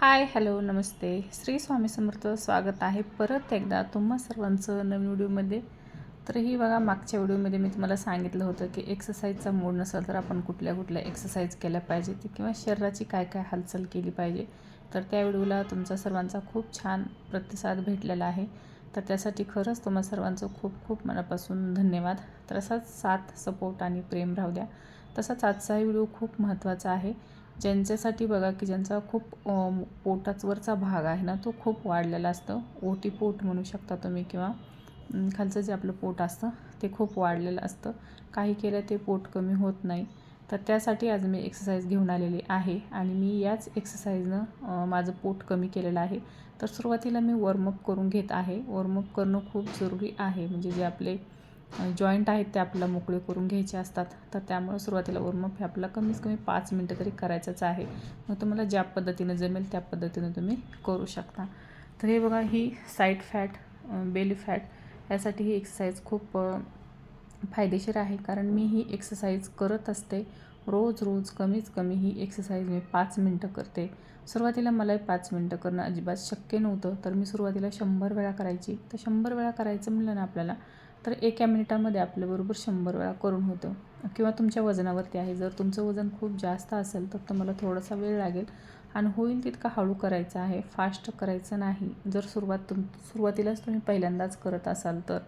Hi hello नमस्ते. श्री स्वामी समर्थ स्वागत आहे परत एकदा तुम्हा सर्वांचं नवीन व्हिडिओमध्ये. तर ही बघा मागच्या व्हिडिओमध्ये मी तुम्हाला सांगितलं होतं की एक्सरसाइजचा मूड नसेल तर आपण कुठल्या कुठल्या एक्सरसाइज केल्या पाहिजे किंवा शरीराची काय काय हालचाल केली पाहिजे. तर त्या व्हिडिओला तुमचा सर्वांचा खूप छान प्रतिसाद भेटलेला आहे. तर त्यासाठी खरंच तुम्हा सर्वांचं खूप खूप मनापासून धन्यवाद. तर असाच साथ सपोर्ट आणि प्रेम राहू द्या. तसाच आजचाही व्हिडिओ खूप महत्त्वाचा आहे. ज्यांच्यासाठी बघा की ज्यांचा खूप पोटाचवरचा भाग आहे ना तो खूप वाढलेला असतं. ओटी पोट म्हणू शकता तुम्ही किंवा खालचं जे आपलं पोट असतं ते खूप वाढलेलं असतं. काही केलं ते पोट कमी होत नाही. तर त्यासाठी आज मी एक्सरसाइज घेऊन आलेली आहे आणि मी याच एक्सरसाइजनं माझं पोट कमी केलेलं आहे. तर सुरुवातीला मी वॉर्मअप करून घेत आहे. वॉर्मअप करणं खूप जरुरी आहे. म्हणजे जे आपले जॉईंट आहेत ते आपल्याला मोकळे करून घ्यायचे असतात. तर त्यामुळं सुरुवातीला वॉर्मअप हे आपल्याला कमीत कमी पाच मिनटं तरी करायचंच आहे. मग तुम्हाला ज्या पद्धतीनं जमेल त्या पद्धतीनं तुम्ही करू शकता. तर हे बघा ही साईड फॅट बेली फॅट यासाठी ही एक्सरसाइज खूप फायदेशीर आहे. कारण मी ही एक्सरसाइज करत असते. रोज रोज कमीच कमी ही एक्सरसाइज मी पाच मिनटं करते. सुरुवातीला मलाही पाच मिनटं करणं अजिबात शक्य नव्हतं. तर मी सुरुवातीला शंभर वेळा करायची. तर शंभर वेळा करायचं म्हणलं ना आपल्याला तर एका मिनिटामध्ये आपल्याबरोबर शंभर वेळा करून होतं. किंवा तुमच्या वजनावरती आहे. जर तुमचं वजन खूप जास्त असेल तर तुम्हाला थोडासा वेळ लागेल. आणि होईल तितका हळू करायचा आहे. फास्ट करायचं नाही. जर सुरुवात तुम सुरुवातीलाच तुम्ही पहिल्यांदाच करत असाल तर.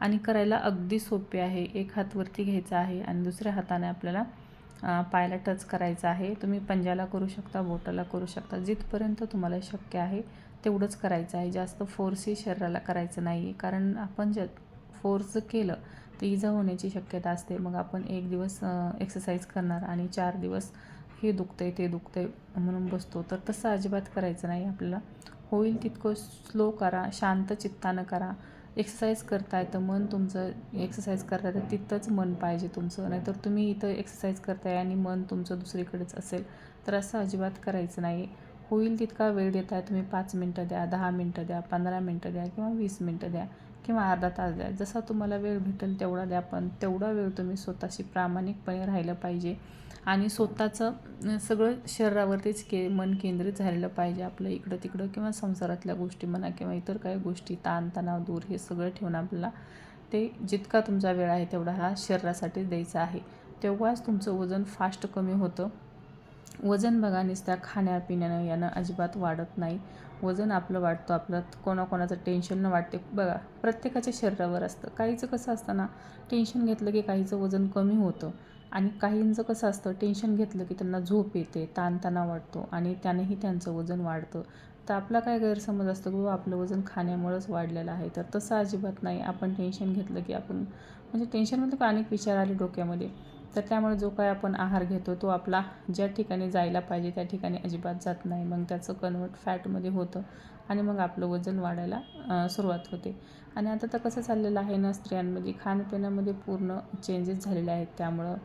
आणि करायला अगदी सोपे आहे. एक हातवरती घ्यायचा आहे आणि दुसऱ्या हाताने आपल्याला पायाला टच करायचं आहे. तुम्ही पंजाला करू शकता बोटाला करू शकता. जिथपर्यंत तुम्हाला शक्य आहे तेवढंच करायचं आहे. जास्त फोर्सही शरीराला करायचं नाही आहे कारण आपण ज्या फोर्स केलं तर इजा होण्याची शक्यता असते. मग आपण एक दिवस एक्सरसाइज करणार आणि चार दिवस हे दुखतं आहे ते दुखतं आहे म्हणून बसतो. तर तसं अजिबात करायचं नाही आपल्याला. होईल तितकं स्लो करा शांत चित्तानं करा. एक्सरसाइज करताय तर मन तुमचं एक्सरसाइज करताय तर तिथंच मन पाहिजे तुमचं. नाहीतर तुम्ही इथं एक्सरसाइज करताय आणि मन तुमचं दुसरीकडेच असेल. तर असं अजिबात करायचं नाही. होईल तितका वेळ देताय तुम्ही पाच मिनटं द्या दहा मिनटं द्या पंधरा मिनटं द्या किंवा वीस मिनटं द्या. किंवा अर्धा तास द्या. जसा तुम्हाला वेळ भेटेल तेवढा द्या पण तेवढा वेळ तुम्ही स्वतःशी प्रामाणिकपणे राहिलं पाहिजे. आणि स्वतःचं सगळं शरीरावरतीच के मन केंद्रित झालेलं पाहिजे. आपलं इकडं तिकडं किंवा संसारातल्या गोष्टी म्हणा किंवा इतर काही गोष्टी ताणतणाव दूर हे सगळं ठेवून आपल्याला ते जितका तुमचा वेळ आहे तेवढा हा शरीरासाठीच द्यायचा आहे. तेव्हाच तुमचं वजन फास्ट कमी होतं. वजन बघा नुसत्या खाण्यापिण्यानं यानं अजिबात वाढत नाही. वजन आपलं वाढतं आपलं कोणाकोणाचं टेन्शन न वाटते बघा प्रत्येकाच्या शरीरावर असतं. काहीचं कसं असतं ना टेन्शन घेतलं की काहीचं वजन कमी होतं. आणि काहींचं कसं असतं टेन्शन घेतलं की त्यांना झोप येते ताणतणाव वाटतो आणि त्यानेही त्यांचं वजन वाढतं. तर आपला काय गैरसमज असतो की बाबा आपलं वजन खाण्यामुळंच वाढलेलं आहे. तर तसं अजिबात नाही. आपण टेन्शन घेतलं की आपण म्हणजे टेन्शनमध्ये अनेक विचार आले डोक्यामध्ये. तर त्यामुळे जो काय आपण आहार घेतो तो आपला ज्या ठिकाणी जायला पाहिजे त्या ठिकाणी अजिबात जात नाही. मग त्याचं कन्वर्ट फॅटमध्ये होतं आणि मग आपलं वजन वाढायला सुरुवात होते. आणि आता तर कसं चाललेलं आहे ना स्त्रियांमध्ये खाणपिण्यामध्ये पूर्ण चेंजेस झालेले आहेत. त्यामुळं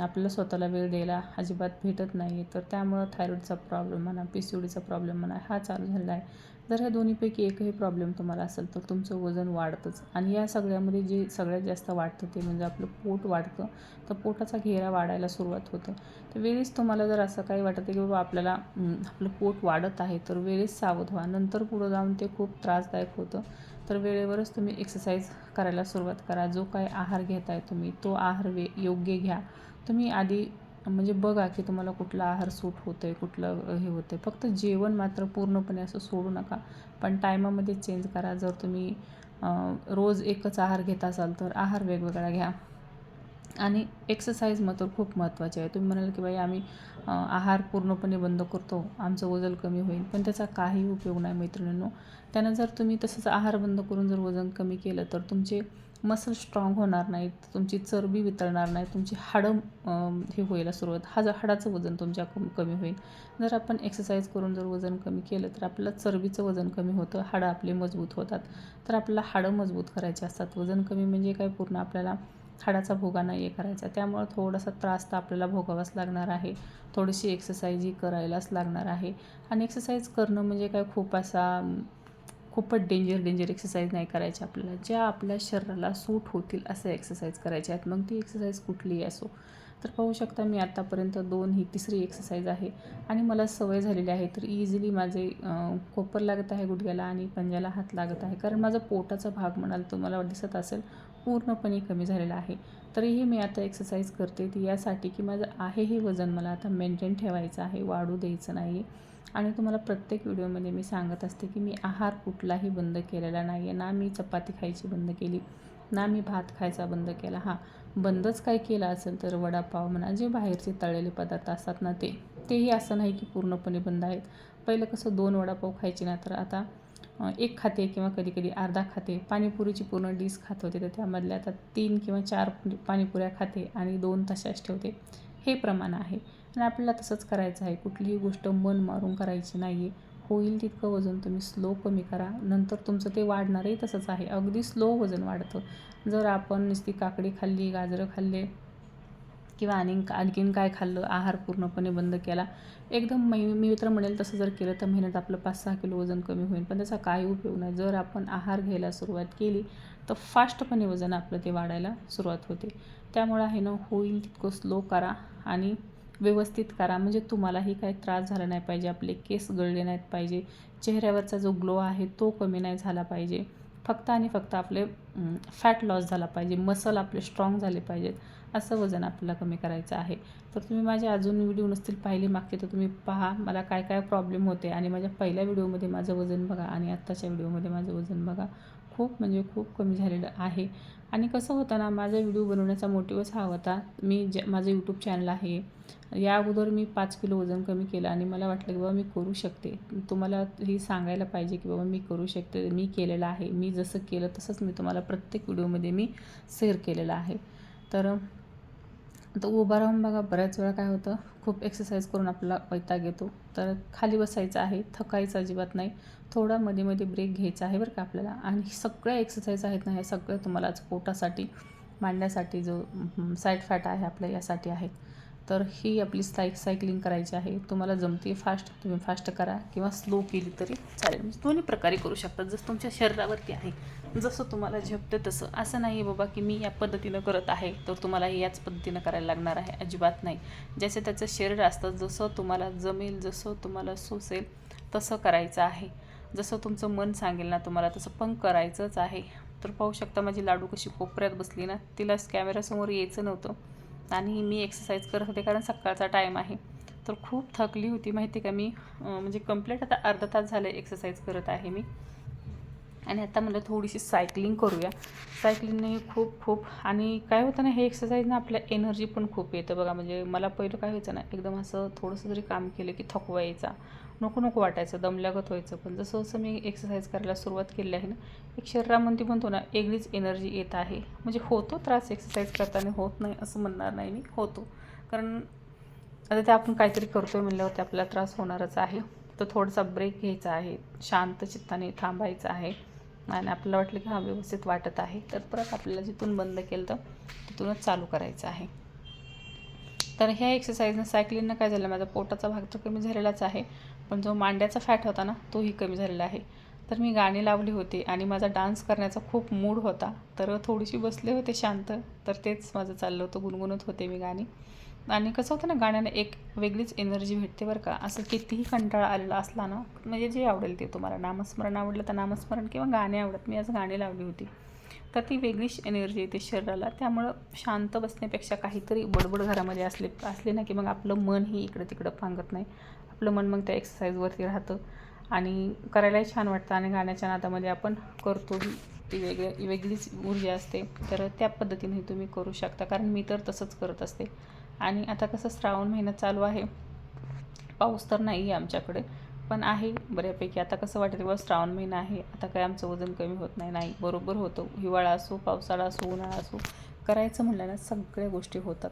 आपल्याला स्वतःला वेळ द्यायला अजिबात भेटत नाही तर त्यामुळं थायरॉईडचा प्रॉब्लेम म्हणा पी सी ओडीचा प्रॉब्लेम म्हणा हा चालू झालेला आहे. जर ह्या दोन्हीपैकी एकही प्रॉब्लेम तुम्हाला असेल तर तुमचं वजन वाढतंच. आणि या सगळ्यामध्ये जे सगळ्यात जास्त वाढतं ते म्हणजे आपलं पोट वाढतं. तर पोटाचा घेरा वाढायला सुरुवात होतं. तर वेळेस तुम्हाला जर असं काही वाटतं की बाबा आपल्याला आपलं पोट वाढत आहे तर वेळेस सावध व्हा. नंतर पुढं जाऊन ते खूप त्रासदायक होतं. तर वेळेवरच तुम्ही एक्सरसाइज करायला सुरुवात करा. जो काय आहार घेताय तुम्ही तो आहार वे योग्य घ्या. तुम्ही आधी म्हणजे बघा की तुम्हाला कुठला आहार सूट होतं आहे कुठलं हे होतं आहे फक्त जेवण मात्र पूर्णपणे असं सोडू नका. पण टायमामध्ये चेंज करा. जर तुम्ही रोज एकच आहार घेत असाल तर आहार वेगवेगळा घ्या. आणि एक्सरसाइज मात्र खूप महत्त्वाचे आहे. तुम्ही म्हणाल की बाई आम्ही आहार पूर्णपणे बंद करतो. आमचं वजन कमी होईल. पण त्याचा काही उपयोग नाही मैत्रिणींनो. त्यानं जर तुम्ही तसंच आहार बंद करून जर वजन कमी केलं तर तुमचे मसल स्ट्रॉंग होणार नाहीत तुमची चरबी वितळणार नाही तुमची हाडं हे व्हायला सुरुवात हा हाडाचं वजन तुमच्या कम कमी होईल. जर आपण एक्सरसाइज करून जर वजन कमी केलं तर आपलं चरबीचं वजन कमी होतं हाडं आपले मजबूत होतात. तर आपल्याला हाडं मजबूत करायचे असतात. वजन कमी म्हणजे काय? पूर्ण आपल्याला हाडाचा भोगा नाही आहे करायचा. त्यामुळं थोडासा त्रास तर आपल्याला भोगावाच लागणार आहे. थोडीशी एक्सरसाइजही करायलाच लागणार आहे. आणि एक्सरसाइज करणं म्हणजे काय? खूप असा खूपच डेंजर डेंजर एक्सरसाइज नाही करायच्या आपल्याला. ज्या आपल्या शरीराला सूट होतील असं एक्सरसाइज करायचे आहेत. मग ती एक्सरसाइज कुठलीही असो. तर पाहू शकता मी आत्तापर्यंत दोन ही तिसरी एक्सरसाइज आहे. आणि मला सवय झालेली आहे. तर इझिली माझे कोपर लागत आहे गुडघ्याला आणि पंजाला हात लागत आहे. कारण माझा पोटाचा भाग म्हणाल तो मला दिसत असेल पूर्णपणे कमी झालेला आहे. तरीही मी आता एक्सरसाइज करते. ती यासाठी की माझं आहे हे वजन मला आता मेंटेन ठेवायचं आहे. वाढू द्यायचं नाही आणि तुम्हाला प्रत्येक व्हिडिओमध्ये मी सांगत असते की मी आहार कुठलाही बंद केलेला नाही आहे ना मी चपाती खायची बंद केली ना मी भात खायचा बंद केला. हा बंदच काय केला असेल तर वडापाव म्हणा जे बाहेरचे तळलेले पदार्थ असतात ना ते तेही असं नाही की पूर्णपणे बंद आहेत. पहिलं कसं दोन वडापाव खायचे ना तर आता एक खाते किंवा कधी कधी अर्धा खाते. पाणीपुरीची पूर्ण डिश खात होते तर त्यामधल्या आता तीन किंवा चार पाणीपुऱ्या खाते आणि दोन तशाच ठेवते. हे प्रमाण आहे. आणि आपल्याला तसंच करायचं आहे. कुठलीही गोष्ट मन मारून करायची नाही आहे होईल तितकं वजन तुम्ही स्लो कमी करा. नंतर तुमचं ते वाढणारही तसंच आहे. अगदी स्लो वजन वाढतं. जर आपण नुसती काकडी खाल्ली गाजरं खाल्ले किंवा आणि आणखीन काय खाल्लं आहार पूर्णपणे बंद केला एकदम मी मी तर म्हणेल तसं जर केलं तर महिन्यात आपलं पाच सहा किलो वजन कमी होईल. पण त्याचा काही उपयोग नाही. जर आपण आहार घ्यायला सुरुवात केली तर फास्टपणे वजन आपलं ते वाढायला सुरुवात होते. त्यामुळं आहे ना होईल तितकं स्लो करा आणि व्यवस्थित करा. म्हणजे तुम्हालाही काही त्रास झाला नाही पाहिजे आपले केस गळले नाहीत पाहिजे चेहऱ्यावरचा जो ग्लो आहे तो कमी नाही झाला पाहिजे. फक्त आणि फक्त आपले फॅट लॉस झाला पाहिजे मसल आपले स्ट्रॉंग झाले पाहिजेत. असं वजन आपल्याला कमी करायचं आहे. तर तुम्ही माझे अजून व्हिडिओ नसतील पाहिले मागचे तर तुम्ही पहा मला काय काय प्रॉब्लेम होते. आणि माझ्या पहिल्या व्हिडिओमध्ये माझं वजन बघा आणि आत्ताच्या व्हिडिओमध्ये माझं वजन बघा. खूप म्हणजे खूप कमी झालेलं आहे. आणि कसं होतं ना माझा व्हिडिओ बनवण्याचा मोटिवच हा होता मी जे माझं यूट्यूब चॅनल आहे. या अगोदर मी पाच किलो वजन कमी केलं आणि मला वाटलं की बाबा मी करू शकते. तुम्हाला हे सांगायला पाहिजे की बाबा मी करू शकते मी केलेलं आहे. मी जसं केलं तसंच मी तुम्हाला प्रत्येक व्हिडिओमध्ये मी शेअर केलेलं आहे. तर तर उभा राहून बघा बऱ्याच वेळा काय होतं खूप एक्सरसाइज करून आपला वैताग येतो. तर खाली बसायचं आहे थकायचं अजिबात नाही. थोडा मध्ये मध्ये ब्रेक घ्यायचा आहे बरं का आपल्याला. आणि सगळ्या एक्सरसाइज आहेत ना ह्या सगळ्या तुम्हाला पोटासाठी मांडण्यासाठी जो साईड फॅट आहे आपल्या यासाठी आहे. तर ही आपली साय सायकलिंग करायची आहे. तुम्हाला जमते फास्ट तुम्ही फास्ट करा किंवा स्लो केली तरी चालेल. म्हणजे दोन्ही प्रकारे करू शकता जसं तुमच्या शरीरावरती आहे जसं तुम्हाला झेपतं तसं. असं नाही आहे बाबा की मी या पद्धतीनं करत आहे तर तुम्हाला याच पद्धतीनं करायला लागणार आहे. अजिबात नाही. ज्याचं त्याचं शरीर असतं जसं तुम्हाला जमेल जसं तुम्हाला सोसेल तसं करायचं आहे. जसं तुमचं मन सांगेल ना तुम्हाला तसं पण करायचंच आहे. तर पाहू शकता माझी लाडू कशी कोपऱ्यात बसली ना तिला कॅमेरासमोर यायचं नव्हतं. आणि मी एक्सरसाइज करत होते कारण सकाळचा टाईम आहे. तर खूप थकली होती माहिती का मी? म्हणजे कंप्लीट आता अर्धा तास झालं एक्सरसाइज करत आहे मी. आणि आता मला थोडीशी सायकलिंग करूया. सायकलिंगने खूप खूप आणि काय होतं ना हे एक्सरसाइजनं आपल्या एनर्जी पण खूप येतं बघा. म्हणजे मला पहिलं काय व्हायचं ना एकदम असं थोडंसं जरी काम केलं की थकवा यायचा नको नको वाटायचं दमल्यागत व्हायचं. पण जसं जसं मी एक्सरसाइज करायला सुरुवात केली आहे ना एक शरीरामध्ये म्हणतो ना वेगळीच एनर्जी येत आहे. म्हणजे होतो त्रास एक्सरसाइज करताना होत नाही असं म्हणणार नाही मी होतो. कारण आता ते आपण काहीतरी करतोय म्हणल्यावर ते आपल्याला त्रास होणारच आहे. तर थोडासा ब्रेक घ्यायचा आहे शांत चित्ताने थांबायचं आहे. आणि आपल्याला वाटलं की हा व्यवस्थित वाटत आहे. तर परत आपल्याला जिथून बंद केलं तर तिथूनच चालू करायचं आहे. तर ह्या एक्सरसाइजनं सायकलिंगनं काय झालं माझा पोटाचा भाग तर कमी झालेलाच आहे. पण जो मांड्याचा फॅट होता ना तोही कमी झालेला आहे. तर मी गाणी लावली होती आणि माझा डान्स करण्याचा खूप मूड होता. तर थोडीशी बसले होते शांत तर तेच माझं चाललं होतं गुणगुणत होते मी गाणी. आणि कसं होतं ना गाण्याने एक वेगळीच एनर्जी भेटते बरं का. असं कितीही कंटाळा आलेला असला ना म्हणजे जे आवडेल ते तुम्हाला. नामस्मरण आवडलं तर नामस्मरण किंवा गाणे आवडत. मी आज गाणी लावली होती. तर ती वेगळीच एनर्जी येते शरीराला. त्यामुळं शांत बसण्यापेक्षा काहीतरी बडबड घरामध्ये असले असले ना की मग आपलं मनही इकडं तिकडं पांगत नाही. आपलं मन मग त्या एक्सरसाइजवरती राहतं. आणि करायलाही छान वाटतं आणि गाण्याच्या नादामध्ये आपण करतो ती वेगळी वेगळीच ऊर्जा असते. तर त्या पद्धतीने तुम्ही करू शकता. कारण मी तर तसंच करत असते. आणि आता कसं श्रावण महिना चालू आहे. पाऊस तर नाही आहे आमच्याकडे. पण आहे बऱ्यापैकी. आता कसं वाटतं बाबा श्रावण महिना आहे. आता काय आमचं वजन कमी होत नाही. नाही बरोबर होतं. हिवाळा असो पावसाळा असो उन्हाळा असो. करायचं म्हणल्यानं सगळ्या गोष्टी होतात.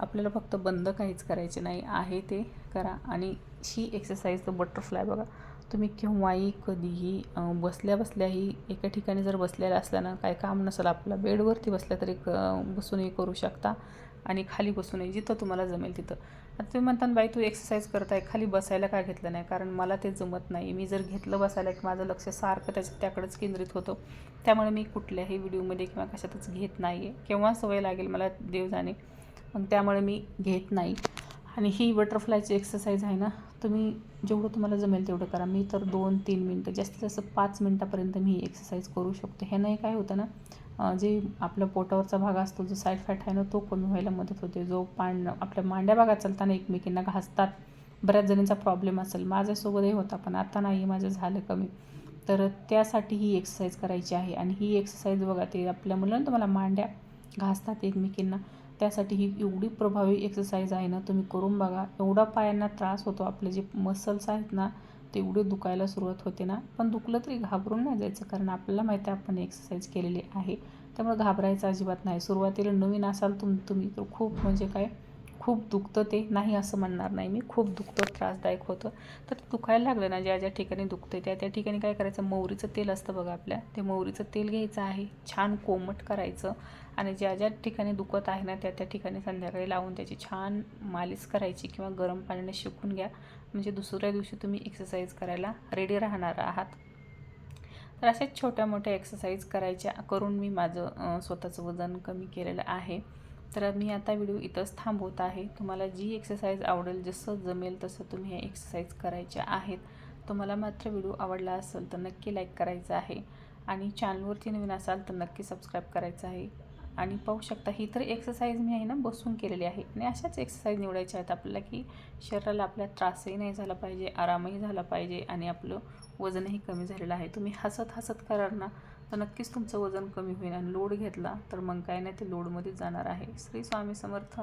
आपल्याला फक्त बंद काहीच करायचे नाही आहे ते करा. आणि ही एक्सरसाइज तर बटरफ्लाय बघा. तुम्ही केव्हाही कधीही बसल्या बसल्याही एका ठिकाणी जर बसलेला असल्यानं ना काय काम नसेल आपलं बेडवरती बसल्या तरी क बसूनही करू शकता आणि खाली बसूनही जिथं तुम्हाला जमेल तिथं. आता तुम्ही म्हणता बाई तू एक्सरसाइज करत आहे खाली बसायला काय घेतलं नाही? कारण मला ते जमत नाही. मी जर घेतलं बसायला की माझं लक्ष सारखं त्याच्या त्याकडेच केंद्रित होतं. त्यामुळे मी कुठल्याही व्हिडिओमध्ये किंवा कशातच घेत नाही आहे केव्हा सवय लागेल मला देव जाणे. मग त्यामुळे मी घेत नाही. आणि ही बटरफ्लायची एक्सरसाइज आहे ना तुम्ही जेवढं तुम्हाला जमेल तेवढं करा. मी तर दोन तीन मिनटं जास्तीत जास्त पाच मिनटापर्यंत मी ही एक्सरसाइज करू शकते. ह्यानं काय होतं ना जे आपल्या पोटावरचा भाग असतो जो साईड फॅट आहे ना तो कमी व्हायला मदत होते. जो पांड आपल्या मांड्या भागात चालताना एकमेकींना घासतात बऱ्याच जणींचा प्रॉब्लेम असेल. माझ्यासोबतही होता पण आता नाही माझं झालं कमी. तर त्यासाठी ही एक्सरसाइज करायची आहे. आणि ही एक्सरसाइज बघा ते आपल्या मुलांना तुम्हाला मांड्या घासतात एकमेकींना. त्यासाठी ही एवढी प्रभावी एक्सरसाइज आहे ना तुम्ही करून बघा. एवढा पायांना त्रास होतो आपले जे मसल्स आहेत ना तेवढे दुखायला सुरुवात होते ना. पण दुखलं तरी घाबरून नाही जायचं कारण आपल्याला माहिती आहे आपण एक्सरसाइज केलेली आहे. त्यामुळे घाबरायचं अजिबात नाही. सुरुवातीला नवीन असाल तुम तुम्ही तर खूप म्हणजे काय खूप दुखतं ते. नाही असं म्हणणार नाही मी. खूप दुखतं त्रासदायक होतं. तर ते दुखायला लागलं ना ज्या ज्या ठिकाणी दुखतं त्या त्या ठिकाणी काय करायचं? मोहरीचं तेल असतं बघा आपल्या. ते मोहरीचं तेल घ्यायचं आहे. छान कोमट करायचं. आणि ज्या ज्या ठिकाणी दुखत आहे ना त्या त्या ठिकाणी संध्याकाळी लावून त्याची छान मालिश करायची किंवा गरम पाण्याने शिकून घ्या. म्हणजे दुसऱ्या दिवशी तुम्ही एक्सरसाइज करायला रेडी राहणार आहात. तर अशाच छोट्या मोठ्या एक्सरसाइज करायच्या करून मी माझं स्वतःचं वजन कमी केलेलं आहे. तर मी आता व्हिडिओ इथंच थांबवत आहे. तुम्हाला जी एक्सरसाइज आवडेल जसं जमेल तसं तुम्ही ह्या एक्सरसाइज करायच्या आहेत. तुम्हाला मात्र व्हिडिओ आवडला असेल तर नक्की लाईक करायचा आहे. आणि चॅनलवरती नवीन असाल तर नक्की सबस्क्राईब करायचं आहे. आणि पाहू शकता ही तर एक्सरसाइज मी आहे ना बसून केलेली आहे. आणि अशाच एक्सरसाइज निवडायच्या आहेत आपल्याला की शरीराला आपल्या त्रासही नाही झाला पाहिजे आरामही झाला पाहिजे आणि आपलं वजनही कमी झालेलं आहे. तुम्ही हसत हसत कराल ना तर नक्कीच तुमचं वजन कमी होईल आणि लोड घेतला तर मग काय नाही ते लोडमध्येच जाणार आहे. श्री स्वामी समर्थ.